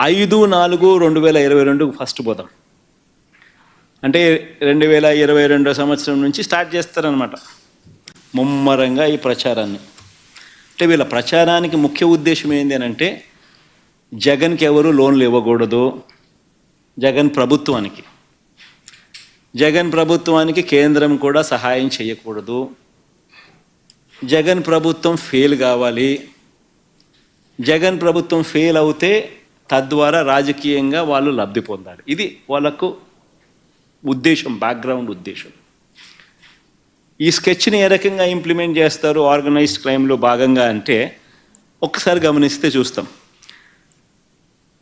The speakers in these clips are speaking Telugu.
ఐదు నాలుగు రెండు వేల ఇరవై రెండు ఫస్ట్ పోతాం. అంటే రెండు వేల ఇరవై రెండో సంవత్సరం నుంచి స్టార్ట్ చేస్తారనమాట ముమ్మరంగా ఈ ప్రచారాన్ని. అంటే వీళ్ళ ప్రచారానికి ముఖ్య ఉద్దేశం ఏంటి అని అంటే జగన్కి ఎవరు లోన్లు ఇవ్వకూడదు. జగన్ ప్రభుత్వానికి. జగన్ ప్రభుత్వానికి కేంద్రం కూడా సహాయం చేయకూడదు. జగన్ ప్రభుత్వం ఫెయిల్ కావాలి. జగన్ ప్రభుత్వం ఫెయిల్ అవుతే తద్వారా రాజకీయంగా వాళ్ళు లబ్ధి పొందాలి ఇది వాళ్ళకు ఉద్దేశం బ్యాక్గ్రౌండ్ ఉద్దేశం. ఈ స్కెచ్ని ఏ రకంగా ఇంప్లిమెంట్ చేస్తారు ఆర్గనైజ్డ్ క్రైమ్లో భాగంగా అంటే ఒక్కసారి గమనిస్తే చూస్తాం.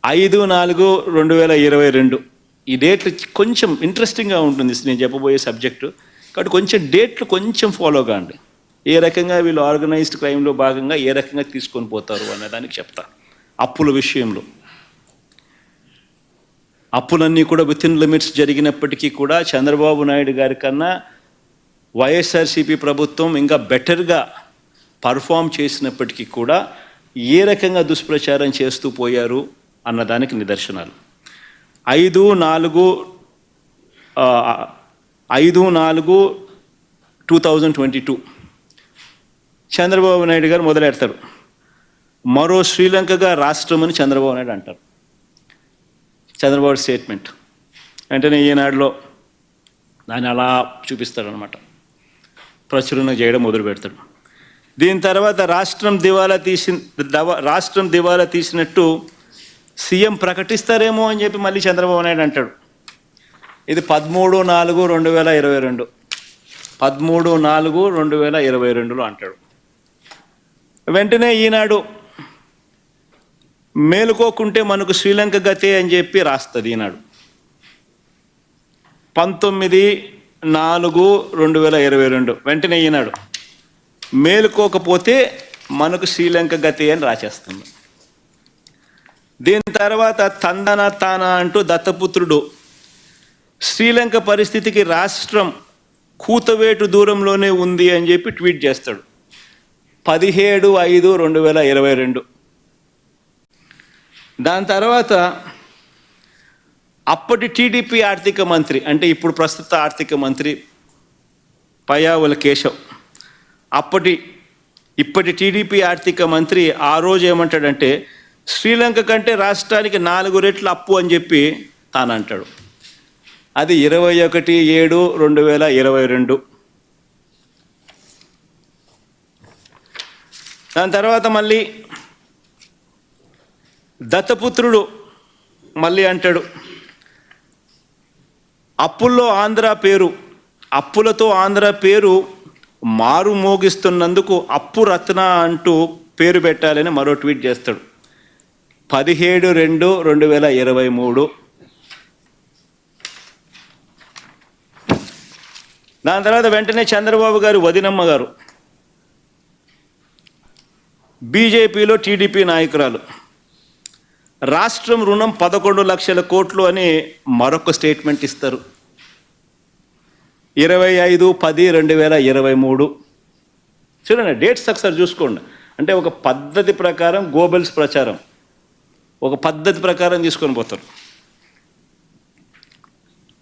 ఐదు నాలుగు రెండు వేల ఇరవై రెండు. ఈ డేట్లు కొంచెం ఇంట్రెస్టింగ్గా ఉంటుంది నేను చెప్పబోయే సబ్జెక్టు కాబట్టి కొంచెం డేట్లు కొంచెం ఫాలో కాండి. ఏ రకంగా వీళ్ళు ఆర్గనైజ్డ్ క్రైమ్లో భాగంగా ఏ రకంగా తీసుకొని పోతారు అనే దానికి చెప్తా. అప్పుల విషయంలో. అప్పులన్నీ కూడా విత్ ఇన్ లిమిట్స్ జరిగినప్పటికీ కూడా చంద్రబాబు నాయుడు గారి కన్నా వైఎస్ఆర్సీపీ ప్రభుత్వం ఇంకా బెటర్గా పర్ఫామ్ చేసినప్పటికీ కూడా ఏ రకంగా దుష్ప్రచారం చేస్తూ పోయారు అన్నదానికి నిదర్శనాలు. ఐదు నాలుగు ఐదు నాలుగు two thousand twenty two Chandrababu Naidu garu మొదలెడతారు. మరో శ్రీలంకగా రాష్ట్రం అని చంద్రబాబు నాయుడు అంటారు. చంద్రబాబు స్టేట్మెంట్. వెంటనే ఈనాడులో దాన్ని అలా చూపిస్తాడనమాట ప్రచురణ చేయడం మొదలు పెడతాడు దీని తర్వాత రాష్ట్రం దివాలా తీసి రాష్ట్రం దివాలా తీసినట్టు సీఎం ప్రకటిస్తారేమో అని చెప్పి మళ్ళీ చంద్రబాబు నాయుడు అంటాడు. ఇది పదమూడు నాలుగు రెండు వేల ఇరవై రెండు. పదమూడు నాలుగు రెండు వేల ఇరవై రెండులో అంటాడు. వెంటనే ఈనాడు మేలుకోకుంటే మనకు శ్రీలంక గతే అని చెప్పి రాస్తుంది ఈనాడు. పంతొమ్మిది నాలుగు రెండు వేల ఇరవై రెండు. వెంటనే ఈనాడు. మేలుకోకపోతే మనకు శ్రీలంక గతి అని రాసేస్తుంది. దీని తర్వాత తందన తాన అంటూ దత్తపుత్రుడు శ్రీలంక పరిస్థితికి రాష్ట్రం కూతవేటు దూరంలోనే ఉంది అని చెప్పి ట్వీట్ చేస్తాడు. పదిహేడు ఐదు రెండు వేల ఇరవై రెండు. దాని తర్వాత అప్పటి టీడీపీ ఆర్థిక మంత్రి అంటే ఇప్పుడు ప్రస్తుత ఆర్థిక మంత్రి పయావుల కేశవ్ అప్పటి ఇప్పటి టీడీపీ ఆర్థిక మంత్రి ఆ రోజు ఏమంటాడంటే శ్రీలంక కంటే రాష్ట్రానికి నాలుగు రెట్లు అప్పు అని చెప్పి తాను అంటాడు. అది ఇరవై ఒకటి ఏడు రెండు వేల ఇరవై రెండు. దాని తర్వాత మళ్ళీ దత్తపుత్రుడు మళ్ళీ అంటాడు అప్పుల్లో ఆంధ్ర పేరు అప్పులతో ఆంధ్ర పేరు మారు మోగిస్తున్నందుకు అప్పు రత్న అంటూ పేరు పెట్టాలని మరో ట్వీట్ చేస్తాడు. పదిహేడు రెండు రెండు వేల ఇరవై మూడు. దాని తర్వాత వెంటనే చంద్రబాబు గారు వదినమ్మ గారు బీజేపీలో టీడీపీ నాయకురాలు. రాష్ట్రం రుణం పదకొండు లక్షల కోట్లు అని మరొక స్టేట్మెంట్ ఇస్తారు. ఇరవై ఐదు పది రెండు వేల ఇరవై మూడు. చూడండి డేట్స్ ఒకసారి చూసుకోండి. అంటే ఒక పద్ధతి ప్రకారం గోబెల్స్ ప్రచారం. ఒక పద్ధతి ప్రకారం తీసుకొని పోతారు.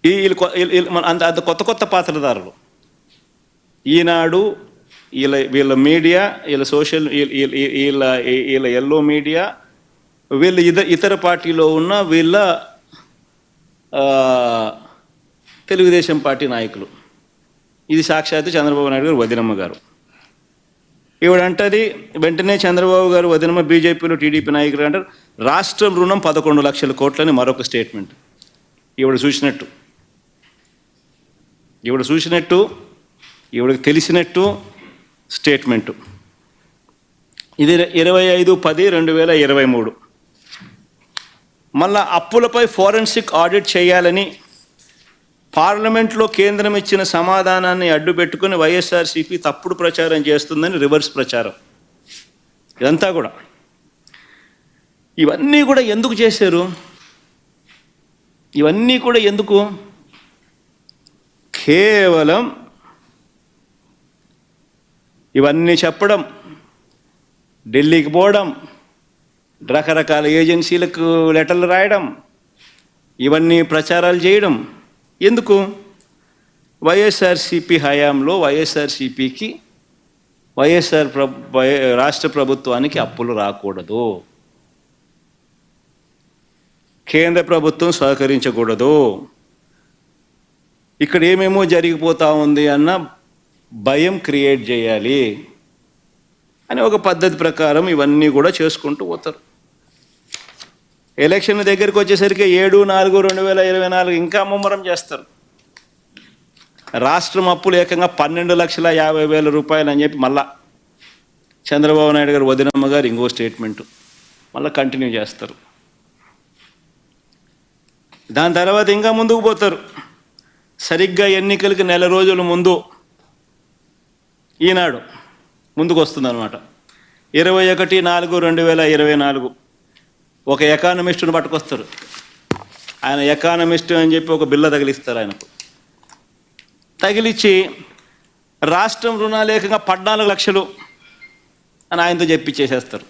ఈ కొ- మన అంత అంత కొత్త కొత్త పాత్రదారులు. ఈనాడు వీళ్ళ వీళ్ళ మీడియా వీళ్ళ సోషల్ వీళ్ళ వీళ్ళ ఎల్లో మీడియా వీళ్ళ ఇద ఇతర పార్టీలో ఉన్న వీళ్ళ తెలుగుదేశం పార్టీ నాయకులు. ఇది సాక్షాత్తు చంద్రబాబు నాయుడు గారు వదినమ్మ గారు. ఈవిడంటది వెంటనే చంద్రబాబు గారు వదినమ్మ బీజేపీలో టీడీపీ నాయకులు అంటారు రాష్ట్రం రుణం పదకొండు లక్షల కోట్లని మరొక స్టేట్మెంట్. ఈవిడ చూసినట్టు. ఈవిడ చూసినట్టు ఈవిడకి తెలిసినట్టు స్టేట్మెంటు. ఇది ఇరవై ఐదు పది రెండు వేల ఇరవై మూడు. మళ్ళా అప్పులపై ఫోరెన్సిక్ ఆడిట్ చేయాలని పార్లమెంట్లో కేంద్రం ఇచ్చిన సమాధానాన్ని అడ్డుపెట్టుకుని వైఎస్ఆర్సీపీ తప్పుడు ప్రచారం చేస్తుందని రివర్స్ ప్రచారం. ఇదంతా కూడా. ఇవన్నీ కూడా ఎందుకు చేశారు? ఇవన్నీ కూడా ఎందుకు? కేవలం ఇవన్నీ చెప్పడం ఢిల్లీకి పోవడం రకరకాల ఏజెన్సీలకు లెటర్లు రాయడం ఇవన్నీ ప్రచారాలు చేయడం. ఎందుకు? వైఎస్ఆర్సిపి హయాంలో వైఎస్ఆర్సిపికి వైఎస్ఆర్ ప్ర వై- రాష్ట్ర ప్రభుత్వానికి అప్పులు రాకూడదు. కేంద్ర ప్రభుత్వం సహకరించకూడదు. ఇక్కడ ఏమేమో జరిగిపోతూ ఉంది అన్న భయం క్రియేట్ చేయాలి అని ఒక పద్ధతి ప్రకారం ఇవన్నీ కూడా చేసుకుంటూ పోతారు. ఎలక్షన్ దగ్గరికి వచ్చేసరికి ఏడు నాలుగు రెండు వేల ఇరవై నాలుగు ఇంకా ముమ్మరం చేస్తారు. రాష్ట్రం అప్పులు ఏకంగా పన్నెండు లక్షల యాభై వేల రూపాయలు అని చెప్పి మళ్ళా చంద్రబాబు నాయుడు గారు వదినమ్మ గారు ఇంకో స్టేట్మెంటు. మళ్ళీ కంటిన్యూ చేస్తారు. దాని తర్వాత ఇంకా ముందుకు పోతారు. సరిగ్గా ఎన్నికలకి నెల రోజుల ముందు ఈనాడు ముందుకు వస్తుంది అనమాట ఇరవై ఒకటి నాలుగు రెండు వేల ఇరవై నాలుగు. ఒక ఎకానమిస్టును పట్టుకొస్తారు. ఆయన ఎకానమిస్ట్ అని చెప్పి ఒక బిల్ల తగిలిస్తారు ఆయనకు. తగిలిచ్చి రాష్ట్రం రుణాలు ఏకంగా పద్నాలుగు లక్షలు అని ఆయనతో చెప్పిచ్చేసేస్తారు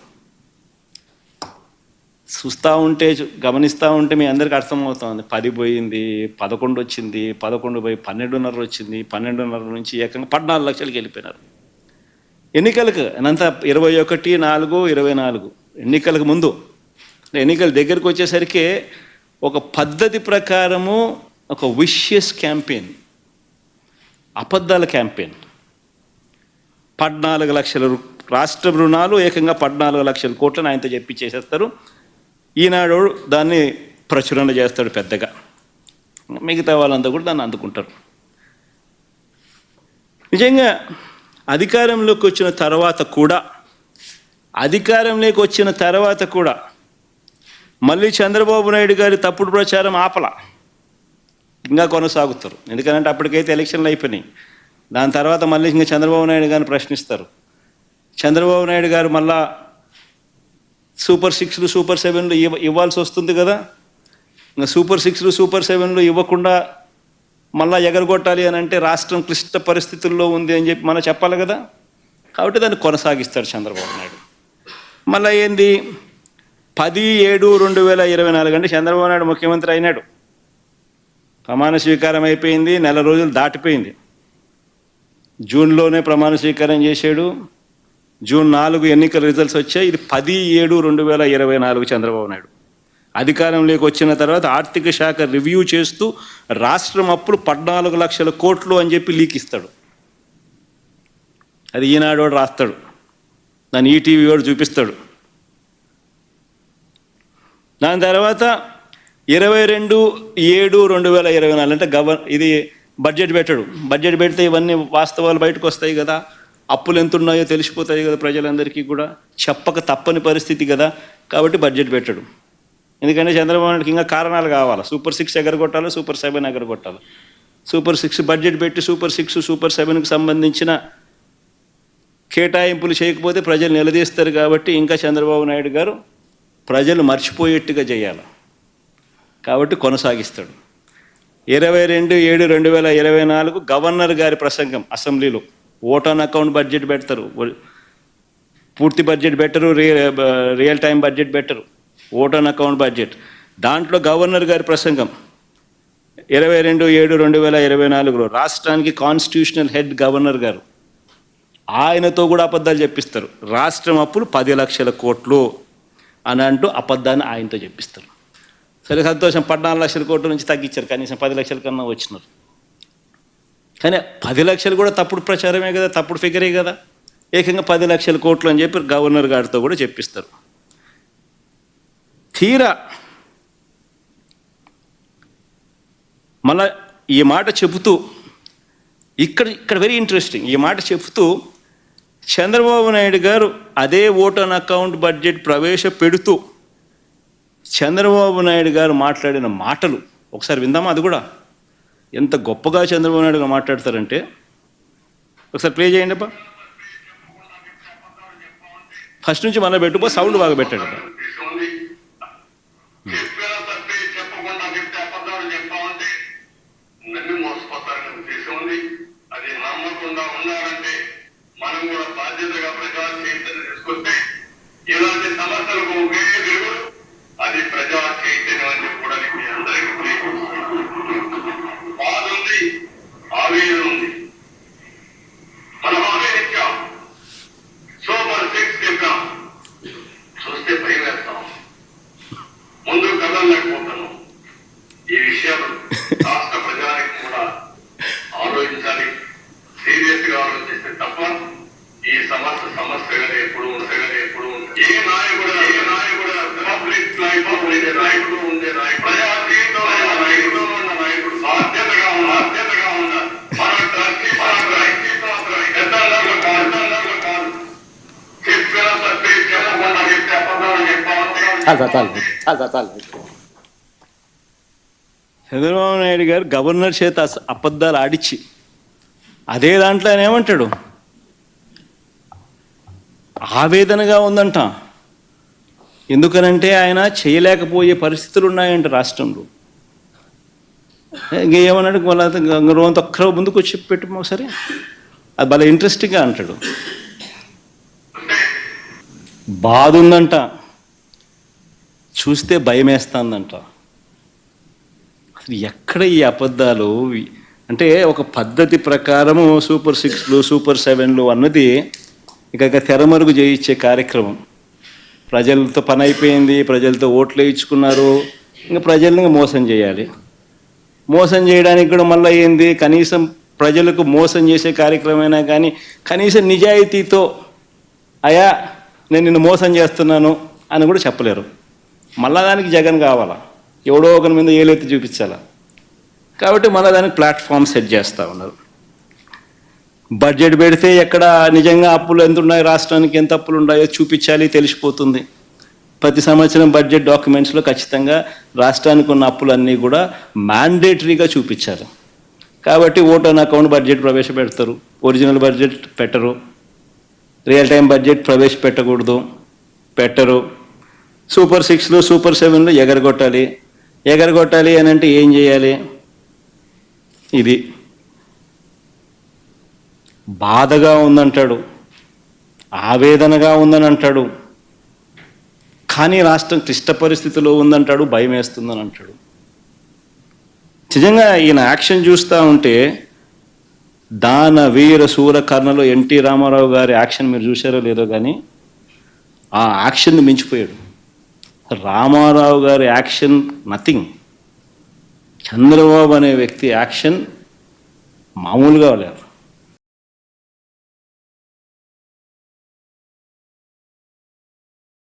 చూస్తూ ఉంటే గమనిస్తూ ఉంటే మీ అందరికీ అర్థమవుతుంది. పది పోయింది పదకొండు వచ్చింది పదకొండు పోయి పన్నెండున్నర వచ్చింది పన్నెండున్నర నుంచి ఏకంగా పద్నాలుగు లక్షలకి వెళ్ళిపోయినారు. ఎన్నికలకు అనంత ఇరవై ఒకటి నాలుగు ఇరవై నాలుగు ఎన్నికలకు ముందు ఎన్నికల దగ్గరకు వచ్చేసరికి ఒక పద్ధతి ప్రకారము ఒక విషియస్ క్యాంపెయిన్ అబద్ధాల క్యాంపెయిన్. పద్నాలుగు లక్షల రాష్ట్ర రుణాలు ఏకంగా పద్నాలుగు లక్షల కోట్లను ఆయనతో చెప్పించేసేస్తారు ఈనాడు దాన్ని ప్రచురణ చేస్తాడు పెద్దగా. మిగతా వాళ్ళంతా కూడా దాన్ని అందుకుంటారు. నిజంగా అధికారంలోకి వచ్చిన తర్వాత కూడా అధికారంలోకి వచ్చిన తర్వాత కూడా మళ్ళీ చంద్రబాబు నాయుడు గారి తప్పుడు ప్రచారం ఆపల. ఇంకా కొనసాగుతారు. ఎందుకంటే అప్పటికైతే ఎలక్షన్లు అయిపోయినాయి. దాని తర్వాత మళ్ళీ ఇంకా చంద్రబాబు నాయుడు గారిని ప్రశ్నిస్తారు. చంద్రబాబు నాయుడు గారు మళ్ళా సూపర్ సిక్స్లు సూపర్ సెవెన్లు ఇవ్వ ఇవ్వాల్సి వస్తుంది కదా. ఇంకా సూపర్ సిక్స్లు సూపర్ సెవెన్లు ఇవ్వకుండా మళ్ళా ఎగరగొట్టాలి అని అంటే రాష్ట్రం క్లిష్ట పరిస్థితుల్లో ఉంది అని చెప్పి మనం చెప్పాలి కదా. కాబట్టి దాన్ని కొనసాగిస్తాడు చంద్రబాబు నాయుడు. మళ్ళీ ఏంది? పది ఏడు రెండు వేల ఇరవై నాలుగు అంటే చంద్రబాబు నాయుడు ముఖ్యమంత్రి అయినాడు. ప్రమాణ స్వీకారం అయిపోయింది నెల రోజులు దాటిపోయింది. జూన్లోనే ప్రమాణ స్వీకారం చేశాడు. జూన్ నాలుగు ఎన్నికల రిజల్ట్స్ వచ్చాయి. ఇది పది ఏడు రెండు వేల ఇరవై నాలుగు చంద్రబాబు నాయుడు. అధికారంలోకి వచ్చిన తర్వాత ఆర్థిక శాఖ రివ్యూ చేస్తూ రాష్ట్రం అప్పులు పద్నాలుగు లక్షల కోట్లు అని చెప్పి లీక్ ఇస్తాడు. అది ఈనాడు వాడు రాస్తాడు. దాన్ని ఈటీవీ వాడు చూపిస్తాడు. దాని తర్వాత ఇరవై రెండు ఏడు రెండు వేల ఇరవై నాలుగు అంటే గవర్ ఇది బడ్జెట్ పెట్టడు. బడ్జెట్ పెడితే ఇవన్నీ వాస్తవాలు బయటకు వస్తాయి కదా. అప్పులు ఎంత ఉన్నాయో తెలిసిపోతాయి కదా ప్రజలందరికీ కూడా. చెప్పక తప్పని పరిస్థితి కదా. కాబట్టి బడ్జెట్ పెట్టడు. ఎందుకంటే చంద్రబాబు నాయుడుకి ఇంకా కారణాలు కావాలి. సూపర్ సిక్స్ ఎగరగొట్టాలి సూపర్ సెవెన్ ఎగరగొట్టాలి సూపర్ సిక్స్ బడ్జెట్ పెట్టి సూపర్ సిక్స్ సూపర్ సెవెన్కి సంబంధించిన కేటాయింపులు చేయకపోతే ప్రజలు నిలదీస్తారు కాబట్టి ఇంకా చంద్రబాబు నాయుడు గారు ప్రజలు మర్చిపోయేట్టుగా చేయాలి. కాబట్టి కొనసాగిస్తాడు. ఇరవై రెండు ఏడు రెండు వేల ఇరవై నాలుగు గవర్నర్ గారి ప్రసంగం అసెంబ్లీలో. ఓట్ ఆన్ అకౌంట్ బడ్జెట్ పెడతారు. పూర్తి budget better real real time budget better vote on account budget. దాంట్లో గవర్నర్ గారి ప్రసంగం. ఇరవై రెండు ఏడు రెండు వేల ఇరవై నాలుగులో రాష్ట్రానికి కాన్స్టిట్యూషనల్ హెడ్ గవర్నర్ గారు. ఆయనతో కూడా అబద్ధాలు చెప్పిస్తారు. రాష్ట్రం అప్పులు పది లక్షల కోట్లు. అని అంటూ అబద్ధాన్ని ఆయనతో చెప్పిస్తారు సరే సంతోషం పద్నాలుగు లక్షల కోట్ల నుంచి తగ్గించారు. కనీసం పది లక్షల కన్నా వచ్చినారు. కానీ పది లక్షలు కూడా తప్పుడు ప్రచారమే కదా తప్పుడు ఫిగరే కదా. ఏకంగా పది లక్షల కోట్లు అని చెప్పి గవర్నర్ గారితో కూడా చెప్పిస్తారు. తీరా మళ్ళా ఈ మాట చెబుతూ ఇక్కడ ఇక్కడ వెరీ ఇంట్రెస్టింగ్ ఈ మాట చెబుతూ చంద్రబాబు నాయుడు గారు అదే ఓటన్ అకౌంట్ బడ్జెట్ ప్రవేశపెడుతూ చంద్రబాబు నాయుడు గారు మాట్లాడిన మాటలు ఒకసారి విందామా అది కూడా? ఎంత గొప్పగా చంద్రబాబు నాయుడు గారు మాట్లాడతారంటే? ఒకసారి ప్లే చేయండి అబ్బా. ఫస్ట్ నుంచి మళ్ళీ పెట్టుకో సౌండ్ బాగా పెట్టాడు మనం కూడా బాధ్యతగా ప్రజా చైతన్యం ఇలాంటి సమస్యలకు ఒకే వెలుగుడు అది ప్రజా అని చెప్పడానికి మీ అందరికీ బాధ ఉంది. చాలు చాలు చంద్రబాబు నాయుడు గారు గవర్నర్ చేత అబద్ధాలు ఆడిచ్చి అదే దాంట్లో ఆయన ఏమంటాడు? ఆవేదనగా ఉందంట. ఎందుకనంటే ఆయన చేయలేకపోయే పరిస్థితులు ఉన్నాయంట రాష్ట్రంలో. ఇంక ఏమన్నాడు? వాళ్ళ గంగరవంత ఒక్కరో ముందుకు వచ్చి పెట్టు సరే. అది భలే ఇంట్రెస్టింగ్గా అంటాడు. బాధ ఉందంట చూస్తే భయం వేస్తుందంట అసలు ఎక్కడ ఈ అబద్ధాలు? అంటే ఒక పద్ధతి ప్రకారము సూపర్ సిక్స్లు సూపర్ సెవెన్లు అన్నది ఇక తెరమరుగు చేయించే కార్యక్రమం. ప్రజలతో పని అయిపోయింది ప్రజలతో ఓట్లు వేయించుకున్నారు ఇంకా ప్రజల్ని మోసం చేయాలి. మోసం చేయడానికి కూడా మళ్ళీ ఏంది? కనీసం ప్రజలకు మోసం చేసే కార్యక్రమమైనా కానీ కనీసం నిజాయితీతో అయా నేను నిన్ను మోసం చేస్తున్నాను అని కూడా చెప్పలేరు. మళ్ళా దానికి జగన్ కావాలా? ఎవడో ఒకరి మీద ఏలెత్తి చూపించాలా? కాబట్టి మళ్ళీ దానికి ప్లాట్ఫామ్ సెట్ చేస్తూ ఉన్నారు. బడ్జెట్ పెడితే ఎక్కడ నిజంగా అప్పులు ఎంత ఉన్నాయి రాష్ట్రానికి ఎంత అప్పులు ఉన్నాయో చూపించాలి తెలిసిపోతుంది. ప్రతి సంవత్సరం బడ్జెట్ డాక్యుమెంట్స్లో ఖచ్చితంగా రాష్ట్రానికి ఉన్న అప్పులన్నీ కూడా మ్యాండేటరీగా చూపించారు కాబట్టి ఓటన్ అకౌంట్ బడ్జెట్ ప్రవేశపెడతారు. ఒరిజినల్ బడ్జెట్ పెట్టరు. రియల్ టైం బడ్జెట్ ప్రవేశపెట్టకూడదు. పెట్టరు. సూపర్ సిక్స్లో సూపర్ సెవెన్లో ఎగరగొట్టాలి. ఎగరగొట్టాలి అని అంటే ఏం చేయాలి? ఇది. బాధగా ఉందంటాడు. ఆవేదనగా ఉందని అంటాడు కానీ రాష్ట్రం క్లిష్ట పరిస్థితిలో ఉందంటాడు భయం వేస్తుందని అంటాడు నిజంగా ఈయన యాక్షన్ చూస్తూ ఉంటే దాన వీర శూర కర్ణలో ఎన్టీ రామారావు గారి యాక్షన్ మీరు చూసారో లేదో కానీ ఆ యాక్షన్ని మించిపోయాడు. రామారావు గారి యాక్షన్ నథింగ్. చంద్రబాబు అనే వ్యక్తి యాక్షన్ మామూలుగా లేరు